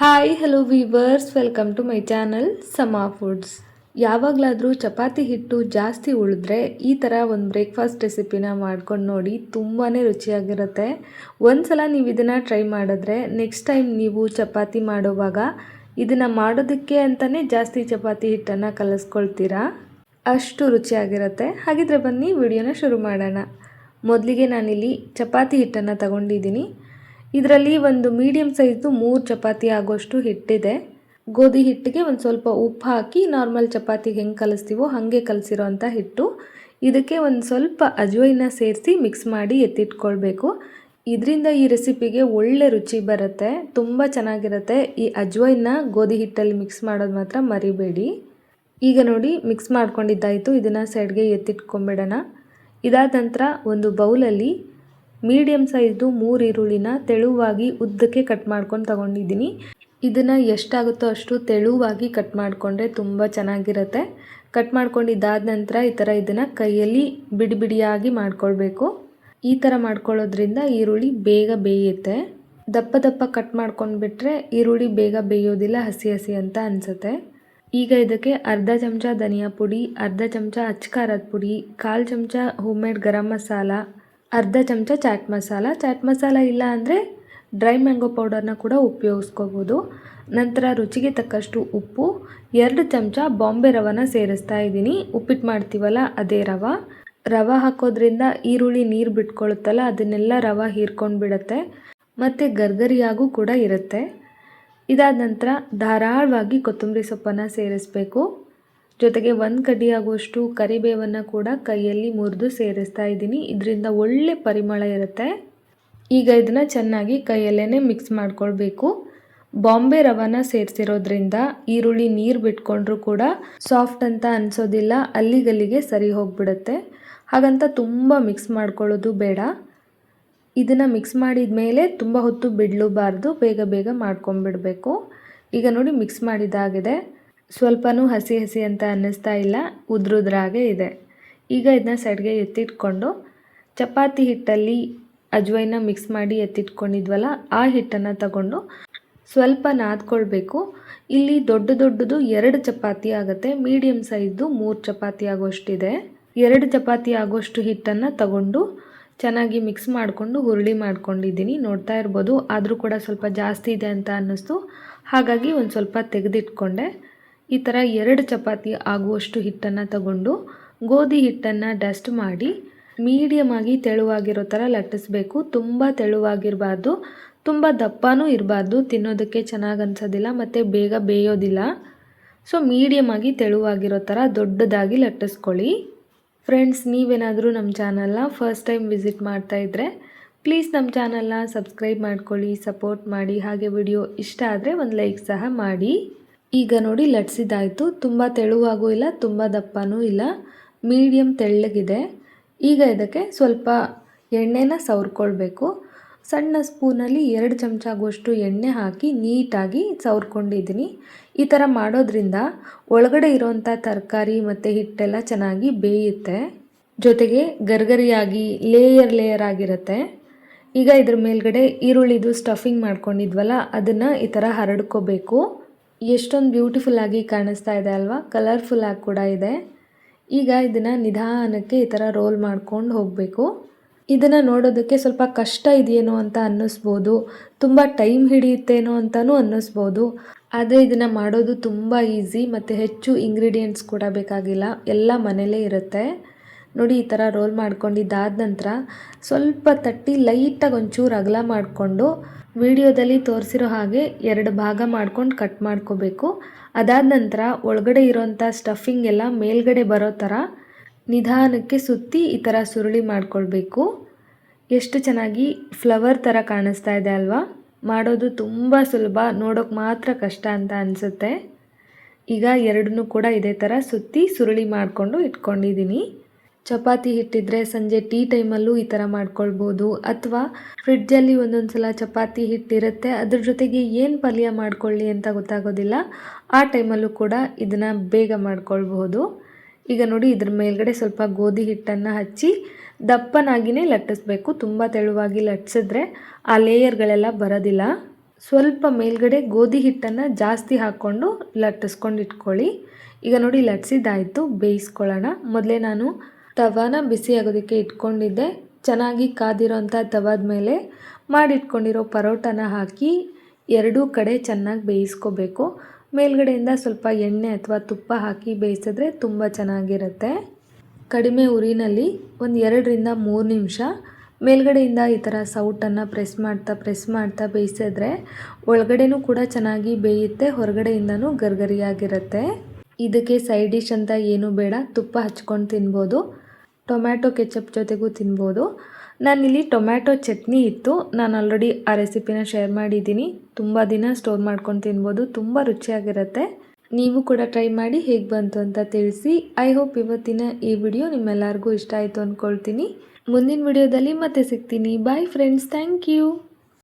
Hi hello viewers welcome to my channel Sama foods ಯಾವಾಗಲಾದರೂ ಚಪಾತಿ ಹಿಟ್ಟು ಜಾಸ್ತಿ ಉಳಿದ್ರೆ ಈ ಥರ ಒಂದು ಬ್ರೇಕ್ಫಾಸ್ಟ್ ರೆಸಿಪಿನ ಮಾಡ್ಕೊಂಡು ನೋಡಿ ತುಂಬಾ ರುಚಿಯಾಗಿರುತ್ತೆ. ಒಂದ್ಸಲ ನೀವು ಇದನ್ನು ಟ್ರೈ ಮಾಡಿದ್ರೆ ನೆಕ್ಸ್ಟ್ ಟೈಮ್ ನೀವು ಚಪಾತಿ ಮಾಡುವಾಗ ಇದನ್ನು ಮಾಡೋದಕ್ಕೆ ಅಂತಲೇ ಜಾಸ್ತಿ ಚಪಾತಿ ಹಿಟ್ಟನ್ನು ಕಲಿಸ್ಕೊಳ್ತೀರಾ? ಅಷ್ಟು ರುಚಿಯಾಗಿರುತ್ತೆ. ಹಾಗಿದ್ರೆ ಬನ್ನಿ, ವಿಡಿಯೋನ ಶುರು ಮಾಡೋಣ. ಮೊದಲಿಗೆ ನಾನಿಲ್ಲಿ ಚಪಾತಿ ಹಿಟ್ಟನ್ನು ತಗೊಂಡಿದ್ದೀನಿ. ಇದರಲ್ಲಿ ಒಂದು ಮೀಡಿಯಮ್ ಸೈಜ್ದು ಮೂರು ಚಪಾತಿ ಆಗೋಷ್ಟು ಹಿಟ್ಟಿದೆ. ಗೋಧಿ ಹಿಟ್ಟಿಗೆ ಒಂದು ಸ್ವಲ್ಪ ಉಪ್ಪು ಹಾಕಿ ನಾರ್ಮಲ್ ಚಪಾತಿಗೆ ಹೆಂಗೆ ಕಲಿಸ್ತೀವೋ ಹಾಗೆ ಕಲಸಿರೋ ಅಂಥ ಹಿಟ್ಟು. ಇದಕ್ಕೆ ಒಂದು ಸ್ವಲ್ಪ ಅಜ್ವೈನ ಸೇರಿಸಿ ಮಿಕ್ಸ್ ಮಾಡಿ ಎತ್ತಿಟ್ಕೊಳ್ಬೇಕು. ಇದರಿಂದ ಈ ರೆಸಿಪಿಗೆ ಒಳ್ಳೆ ರುಚಿ ಬರುತ್ತೆ, ತುಂಬ ಚೆನ್ನಾಗಿರುತ್ತೆ. ಈ ಅಜ್ವೈನ ಗೋಧಿ ಹಿಟ್ಟಲ್ಲಿ ಮಿಕ್ಸ್ ಮಾಡೋದು ಮಾತ್ರ ಮರಿಬೇಡಿ. ಈಗ ನೋಡಿ ಮಿಕ್ಸ್ ಮಾಡ್ಕೊಂಡಿದ್ದಾಯಿತು, ಇದನ್ನು ಸೈಡ್ಗೆ ಎತ್ತಿಟ್ಕೊಂಬಿಡೋಣ. ಇದಾದ ನಂತರ ಒಂದು ಬೌಲಲ್ಲಿ ಮೀಡಿಯಮ್ ಸೈಜ್ದು ಮೂರು ಈರುಳ್ಳಿನ ತೆಳುವಾಗಿ ಉದ್ದಕ್ಕೆ ಕಟ್ ಮಾಡ್ಕೊಂಡು ತಗೊಂಡಿದ್ದೀನಿ. ಇದನ್ನು ಎಷ್ಟಾಗುತ್ತೋ ಅಷ್ಟು ತೆಳುವಾಗಿ ಕಟ್ ಮಾಡಿಕೊಂಡ್ರೆ ತುಂಬ ಚೆನ್ನಾಗಿರುತ್ತೆ. ಕಟ್ ಮಾಡ್ಕೊಂಡಿದ್ದಾದ ನಂತರ ಈ ಥರ ಇದನ್ನು ಕೈಯಲ್ಲಿ ಬಿಡಿ ಬಿಡಿಯಾಗಿ ಮಾಡ್ಕೊಳ್ಬೇಕು. ಈ ಥರ ಮಾಡ್ಕೊಳ್ಳೋದ್ರಿಂದ ಈರುಳ್ಳಿ ಬೇಗ ಬೇಯುತ್ತೆ. ದಪ್ಪ ದಪ್ಪ ಕಟ್ ಮಾಡ್ಕೊಂಡ್ಬಿಟ್ರೆ ಈರುಳ್ಳಿ ಬೇಗ ಬೇಯೋದಿಲ್ಲ, ಹಸಿ ಹಸಿ ಅಂತ ಅನಿಸುತ್ತೆ. ಈಗ ಇದಕ್ಕೆ ಅರ್ಧ ಚಮಚ ಧನಿಯಾ ಪುಡಿ, ಅರ್ಧ ಚಮಚ ಅಚ್ಕಾರದ ಪುಡಿ, ಕಾಲು ಚಮಚ ಹೋಮ್ ಮೇಡ್ ಗರಂ ಮಸಾಲ ಅರ್ಧ ಚಮಚ ಚಾಟ್ ಮಸಾಲ. ಚಾಟ್ ಮಸಾಲ ಇಲ್ಲ ಅಂದರೆ ಡ್ರೈ ಮ್ಯಾಂಗೋ ಪೌಡರ್ನ ಕೂಡ ಉಪಯೋಗಿಸ್ಕೋಬೋದು. ನಂತರ ರುಚಿಗೆ ತಕ್ಕಷ್ಟು ಉಪ್ಪು, ಎರಡು ಚಮಚ ಬಾಂಬೆ ರವನ ಸೇರಿಸ್ತಾ ಇದ್ದೀನಿ. ಉಪ್ಪಿಟ್ಟು ಮಾಡ್ತೀವಲ್ಲ ಅದೇ ರವ. ರವೆ ಹಾಕೋದ್ರಿಂದ ಈರುಳ್ಳಿ ನೀರು ಬಿಟ್ಕೊಳುತ್ತಲ್ಲ, ಅದನ್ನೆಲ್ಲ ರವೆ ಹೀರ್ಕೊಂಡು ಬಿಡುತ್ತೆ. ಮತ್ತು ಗರ್ಗರಿಯಾಗೂ ಕೂಡ ಇರುತ್ತೆ. ಇದಾದ ನಂತರ ಧಾರಾಳವಾಗಿ ಕೊತ್ತಂಬರಿ ಸೊಪ್ಪನ್ನು ಸೇರಿಸಬೇಕು. ಜೊತೆಗೆ ಒಂದು ಕಡಿಯಾಗುವಷ್ಟು ಕರಿಬೇವನ್ನು ಕೂಡ ಕೈಯಲ್ಲಿ ಮುರಿದು ಸೇರಿಸ್ತಾ ಇದ್ದೀನಿ. ಇದರಿಂದ ಒಳ್ಳೆ ಪರಿಮಳ ಇರುತ್ತೆ. ಈಗ ಇದನ್ನು ಚೆನ್ನಾಗಿ ಕೈಯಲ್ಲೇ ಮಿಕ್ಸ್ ಮಾಡ್ಕೊಳ್ಬೇಕು. ಬಾಂಬೆ ರವಾನ ಸೇರಿಸಿರೋದ್ರಿಂದ ಈರುಳ್ಳಿ ನೀರು ಬಿಟ್ಕೊಂಡ್ರೂ ಕೂಡ ಸಾಫ್ಟ್ ಅಂತ ಅನಿಸೋದಿಲ್ಲ, ಅಲ್ಲಿಗಲ್ಲಿಗೆ ಸರಿ ಹೋಗಿಬಿಡುತ್ತೆ. ಹಾಗಂತ ತುಂಬ ಮಿಕ್ಸ್ ಮಾಡ್ಕೊಳ್ಳೋದು ಬೇಡ. ಇದನ್ನು ಮಿಕ್ಸ್ ಮಾಡಿದ ಮೇಲೆ ತುಂಬ ಹೊತ್ತು ಬಿಡಲೂಬಾರ್ದು, ಬೇಗ ಬೇಗ ಮಾಡ್ಕೊಂಬಿಡಬೇಕು ಈಗ ನೋಡಿ ಮಿಕ್ಸ್ ಮಾಡಿದಾಗಿದೆ. ಸ್ವಲ್ಪನೂ ಹಸಿ ಹಸಿ ಅಂತ ಅನ್ನಿಸ್ತಾ ಇಲ್ಲ ಉದ್ರುದ್ರಾಗೆ ಇದೆ. ಈಗ ಇದನ್ನ ಸೈಡ್ಗೆ ಎತ್ತಿಟ್ಕೊಂಡು ಚಪಾತಿ ಹಿಟ್ಟಲ್ಲಿ ಅಜ್ವೈನ ಮಿಕ್ಸ್ ಮಾಡಿ ಎತ್ತಿಟ್ಕೊಂಡಿದ್ವಲ್ಲ, ಆ ಹಿಟ್ಟನ್ನು ತಗೊಂಡು ಸ್ವಲ್ಪ ನಾದ್ಕೊಳ್ಬೇಕು. ಇಲ್ಲಿ ದೊಡ್ಡ ದೊಡ್ಡದು ಎರಡು ಚಪಾತಿ ಆಗುತ್ತೆ ಮೀಡಿಯಮ್ ಸೈಜ್ದು ಮೂರು ಚಪಾತಿ ಆಗೋಷ್ಟಿದೆ. ಎರಡು ಚಪಾತಿ ಆಗೋಷ್ಟು ಹಿಟ್ಟನ್ನು ತಗೊಂಡು ಚೆನ್ನಾಗಿ ಮಿಕ್ಸ್ ಮಾಡಿಕೊಂಡು ಹುರುಳಿ ಮಾಡ್ಕೊಂಡಿದ್ದೀನಿ. ನೋಡ್ತಾ ಇರ್ಬೋದು, ಆದರೂ ಕೂಡ ಸ್ವಲ್ಪ ಜಾಸ್ತಿ ಇದೆ ಅಂತ ಅನ್ನಿಸ್ತು. ಹಾಗಾಗಿ ಒಂದು ಸ್ವಲ್ಪ ತೆಗೆದಿಟ್ಕೊಂಡೆ. ಈ ಥರ ಎರಡು ಚಪಾತಿ ಆಗುವಷ್ಟು ಹಿಟ್ಟನ್ನು ತಗೊಂಡು ಗೋಧಿ ಹಿಟ್ಟನ್ನು ಡಸ್ಟ್ ಮಾಡಿ ಮೀಡಿಯಮ್ ಆಗಿ ತೆಳುವಾಗಿರೋ ಥರ ಲಟ್ಟಿಸ್ಬೇಕು. ತುಂಬ ತೆಳುವಾಗಿರಬಾರ್ದು, ತುಂಬ ದಪ್ಪನೂ ಇರಬಾರ್ದು, ತಿನ್ನೋದಕ್ಕೆ ಚೆನ್ನಾಗಿ ಅನ್ಸೋದಿಲ್ಲ ಮತ್ತು ಬೇಗ ಬೇಯೋದಿಲ್ಲ. ಸೊ ಮೀಡಿಯಮ್ ಆಗಿ ತೆಳುವಾಗಿರೋ ಥರ ದೊಡ್ಡದಾಗಿ ಲಟ್ಟಿಸ್ಕೊಳ್ಳಿ. ಫ್ರೆಂಡ್ಸ್ ನೀವೇನಾದರೂ ನಮ್ಮ ಚಾನಲ್ನ ಫಸ್ಟ್ ಟೈಮ್ ವಿಸಿಟ್ ಮಾಡ್ತಾ ಇದ್ದರೆ ಪ್ಲೀಸ್ ನಮ್ಮ ಚಾನಲ್ನ ಸಬ್ಸ್ಕ್ರೈಬ್ ಮಾಡ್ಕೊಳ್ಳಿ ಸಪೋರ್ಟ್ ಮಾಡಿ. ಹಾಗೆ ವಿಡಿಯೋ ಇಷ್ಟ ಆದರೆ ಒಂದು ಲೈಕ್ ಸಹ ಮಾಡಿ. ಈಗ ನೋಡಿ ಲಟ್ಸಿದ್ದಾಯಿತು. ತುಂಬ ತೆಳುವಾಗೂ ಇಲ್ಲ, ತುಂಬ ದಪ್ಪನೂ ಇಲ್ಲ. ಮೀಡಿಯಮ್ ತೆಳ್ಳಗಿದೆ. ಈಗ ಇದಕ್ಕೆ ಸ್ವಲ್ಪ ಎಣ್ಣೆನ ಸವರ್ಕೊಳ್ಬೇಕು. ಸಣ್ಣ ಸ್ಪೂನಲ್ಲಿ ಎರಡು ಚಮಚ ಆಗುವಷ್ಟು ಎಣ್ಣೆ ಹಾಕಿ ನೀಟಾಗಿ ಸವರ್ಕೊಂಡಿದ್ದೀನಿ. ಈ ಥರ ಮಾಡೋದ್ರಿಂದ ಒಳಗಡೆ ಇರೋವಂಥ ತರಕಾರಿ ಮತ್ತು ಹಿಟ್ಟೆಲ್ಲ ಚೆನ್ನಾಗಿ ಬೇಯುತ್ತೆ. ಜೊತೆಗೆ ಗರ್ಗರಿಯಾಗಿ ಲೇಯರ್ ಲೇಯರ್ ಆಗಿರುತ್ತೆ. ಈಗ ಇದ್ರ ಮೇಲ್ಗಡೆ ಈರುಳ್ಳಿದು ಸ್ಟಫಿಂಗ್ ಮಾಡ್ಕೊಂಡಿದ್ವಲ್ಲ, ಅದನ್ನು ಈ ಥರ ಹರಡ್ಕೋಬೇಕು. ಎಷ್ಟೊಂದು ಬ್ಯೂಟಿಫುಲ್ ಆಗಿ ಕಾಣಿಸ್ತಾ ಇದೆ ಅಲ್ವಾ? ಕಲರ್ಫುಲ್ ಆಗಿ ಕೂಡ ಇದೆ. ಈಗ ಇದನ್ನು ನಿಧಾನಕ್ಕೆ ಈ ಥರ ರೋಲ್ ಮಾಡ್ಕೊಂಡು ಹೋಗಬೇಕು. ಇದನ್ನು ನೋಡೋದಕ್ಕೆ ಸ್ವಲ್ಪ ಕಷ್ಟ ಇದೆಯೇನೋ ಅಂತ ಅನ್ನಿಸ್ಬೋದು. ತುಂಬ ಟೈಮ್ ಹಿಡಿಯುತ್ತೇನೋ ಅಂತಲೂ ಅನ್ನಿಸ್ಬೋದು. ಆದರೆ ಇದನ್ನು ಮಾಡೋದು ತುಂಬ ಈಸಿ ಮತ್ತು ಹೆಚ್ಚು ಇಂಗ್ರೀಡಿಯೆಂಟ್ಸ್ ಕೂಡ ಬೇಕಾಗಿಲ್ಲ. ಎಲ್ಲ ಮನೇಲೇ ಇರುತ್ತೆ. ನೋಡಿ ಈ ಥರ ರೋಲ್ ಮಾಡ್ಕೊಂಡಿದ್ದಾದ ನಂತರ ಸ್ವಲ್ಪ ತಟ್ಟಿ ಲೈಟಾಗಿ ಒಂಚೂರು ಅಗಲ ಮಾಡಿಕೊಂಡು ವಿಡಿಯೋದಲ್ಲಿ ತೋರಿಸಿರೋ ಹಾಗೆ ಎರಡು ಭಾಗ ಮಾಡ್ಕೊಂಡು ಕಟ್ ಮಾಡ್ಕೋಬೇಕು. ಅದಾದ ನಂತರ ಒಳಗಡೆ ಇರೋಂಥ ಸ್ಟಫಿಂಗ್ ಎಲ್ಲ ಮೇಲ್ಗಡೆ ಬರೋ ಥರ ನಿಧಾನಕ್ಕೆ ಸುತ್ತಿ ಈ ಥರ ಸುರುಳಿ ಮಾಡ್ಕೊಳ್ಬೇಕು. ಎಷ್ಟು ಚೆನ್ನಾಗಿ ಫ್ಲವರ್ ಥರ ಕಾಣಿಸ್ತಾ ಇದೆ ಅಲ್ವಾ? ಮಾಡೋದು ತುಂಬ ಸುಲಭ, ನೋಡೋಕೆ ಮಾತ್ರ ಕಷ್ಟ ಅಂತ ಅನಿಸುತ್ತೆ. ಈಗ ಎರಡನ್ನೂ ಕೂಡ ಇದೇ ಥರ ಸುತ್ತಿ ಸುರುಳಿ ಮಾಡಿಕೊಂಡು ಇಟ್ಕೊಂಡಿದ್ದೀನಿ ಚಪಾತಿ ಹಿಟ್ಟಿದ್ರೆ ಸಂಜೆ ಟೀ ಟೈಮಲ್ಲೂ ಈ ಥರ ಮಾಡ್ಕೊಳ್ಬೋದು. ಅಥವಾ ಫ್ರಿಡ್ಜಲ್ಲಿ ಒಂದೊಂದು ಸಲ ಚಪಾತಿ ಹಿಟ್ಟಿರುತ್ತೆ. ಅದ್ರ ಜೊತೆಗೆ ಏನು ಪಲ್ಯ ಮಾಡ್ಕೊಳ್ಳಿ ಅಂತ ಗೊತ್ತಾಗೋದಿಲ್ಲ. ಆ ಟೈಮಲ್ಲೂ ಕೂಡ ಇದನ್ನು ಬೇಗ ಮಾಡ್ಕೊಳ್ಬಹುದು. ಈಗ ನೋಡಿ ಇದ್ರ ಮೇಲ್ಗಡೆ ಸ್ವಲ್ಪ ಗೋಧಿ ಹಿಟ್ಟನ್ನು ಹಚ್ಚಿ ದಪ್ಪನಾಗಿಯೇ ಲಟ್ಟಿಸ್ಬೇಕು. ತುಂಬ ತೆಳುವಾಗಿ ಲಟ್ಟಿಸಿದ್ರೆ ಆ ಲೇಯರ್ಗಳೆಲ್ಲ ಬರೋದಿಲ್ಲ. ಸ್ವಲ್ಪ ಮೇಲ್ಗಡೆ ಗೋಧಿ ಹಿಟ್ಟನ್ನು ಜಾಸ್ತಿ ಹಾಕ್ಕೊಂಡು ಲಟ್ಟಿಸ್ಕೊಂಡು ಇಟ್ಕೊಳ್ಳಿ ಈಗ ನೋಡಿ ಲಟ್ಸಿದ್ದಾಯಿತು. ಬೇಯಿಸ್ಕೊಳ್ಳೋಣ. ಮೊದಲೇ ನಾನು ತವಾನ ಬಿಸಿ ಆಗೋದಕ್ಕೆ ಇಟ್ಕೊಂಡಿದ್ದೆ. ಚೆನ್ನಾಗಿ ಕಾದಿರೋಂಥ ತವಾದ ಮೇಲೆ ಮಾಡಿಟ್ಕೊಂಡಿರೋ ಪರೋಟನ ಹಾಕಿ ಎರಡೂ ಕಡೆ ಚೆನ್ನಾಗಿ ಬೇಯಿಸ್ಕೋಬೇಕು. ಮೇಲ್ಗಡೆಯಿಂದ ಸ್ವಲ್ಪ ಎಣ್ಣೆ ಅಥವಾ ತುಪ್ಪ ಹಾಕಿ ಬೇಯಿಸಿದ್ರೆ ತುಂಬ ಚೆನ್ನಾಗಿರುತ್ತೆ. ಕಡಿಮೆ ಉರಿನಲ್ಲಿ ಒಂದು ಎರಡರಿಂದ ಮೂರು ನಿಮಿಷ ಮೇಲ್ಗಡೆಯಿಂದ ಈ ಥರ ಸೌಟನ್ನು ಪ್ರೆಸ್ ಮಾಡ್ತಾ ಪ್ರೆಸ್ ಮಾಡ್ತಾ ಬೇಯಿಸಿದ್ರೆ ಒಳಗಡೆನೂ ಕೂಡ ಚೆನ್ನಾಗಿ ಬೇಯುತ್ತೆ, ಹೊರಗಡೆಯಿಂದನೂ ಗರ್ಗರಿಯಾಗಿರುತ್ತೆ. ಇದಕ್ಕೆ ಸೈಡ್ ಡಿಶ್ ಅಂತ ಏನೂ ಬೇಡ, ತುಪ್ಪ ಹಚ್ಕೊಂಡು ತಿನ್ಬೋದು. ಟೊಮ್ಯಾಟೊ ಕೆಚಪ್ ಜೊತೆಗೂ ತಿನ್ಬೋದು. ನಾನಿಲ್ಲಿ ಟೊಮ್ಯಾಟೊ ಚಟ್ನಿ ಇತ್ತು. ನಾನು ಆಲ್ರೆಡಿ ಆ ರೆಸಿಪಿನ ಶೇರ್ ಮಾಡಿದ್ದೀನಿ. ತುಂಬ ದಿನ ಸ್ಟೋರ್ ಮಾಡ್ಕೊಂಡು ತಿನ್ಬೋದು. ತುಂಬ ರುಚಿಯಾಗಿರುತ್ತೆ. ನೀವು ಕೂಡ ಟ್ರೈ ಮಾಡಿ ಹೇಗೆ ಬಂತು ಅಂತ ತಿಳಿಸಿ. ಐ ಹೋಪ್ ಇವತ್ತಿನ ಈ ವಿಡಿಯೋ ನಿಮ್ಮೆಲ್ಲರಿಗೂ ಇಷ್ಟ ಆಯಿತು ಅಂದ್ಕೊಳ್ತೀನಿ ಮುಂದಿನ ವಿಡಿಯೋದಲ್ಲಿ ಮತ್ತೆ ಸಿಗ್ತೀನಿ. Bye friends thank you